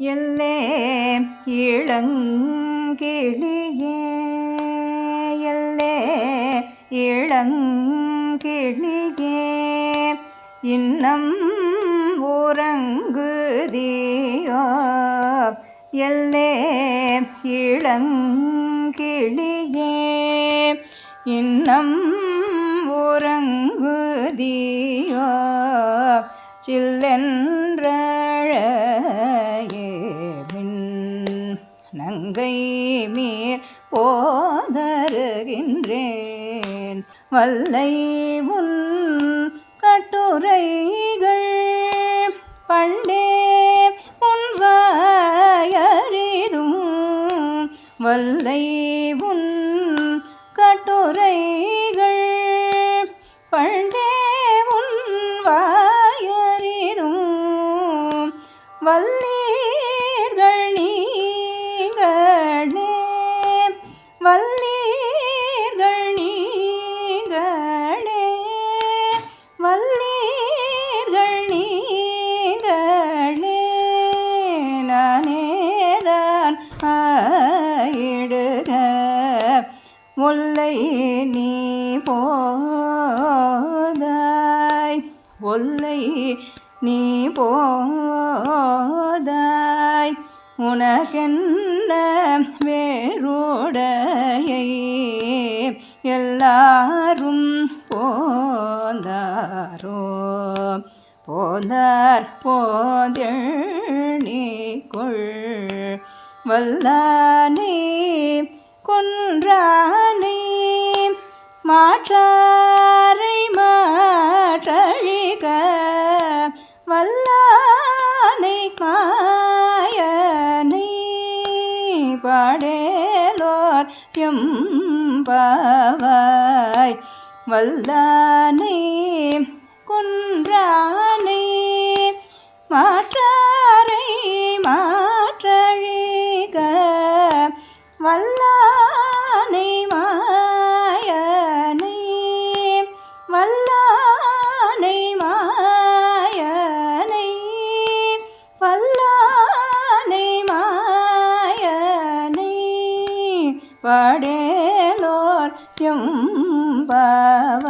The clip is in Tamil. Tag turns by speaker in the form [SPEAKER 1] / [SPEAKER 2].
[SPEAKER 1] எல்லே இளங்கிளியே எல்லே இளங்கிளியே இன்னம் உறங்குதியோ எல்லே இளங்கிளியே இன்னம் உறங்குதியோ சில்லென்ற நங்கை மீர் போதருகின்றேன். வல்லை உன் கட்டுரைகள் பண்டே உன்வாயறிதும் வல்லை உன் கட்டுரைகள் பண்டே உன்வாயறிதும் வல்லே வல்லீர்கள் நீங்களே. வல்லீர்கள் நீங்களே. நானேதான் ஆயிடுக. முல்லை நீ போதாய். ஒல்லை நீ போதாய். உனக்கென்ன வேரோடையை எல்லாரும் போந்தாரோ? போந்தார் போதெழ்நீக்குள் வல்லானே கொன்றானே மாற்ற பாடேலோர் எம்பாவாய் வல்லானை പടേലോർ ചും പവ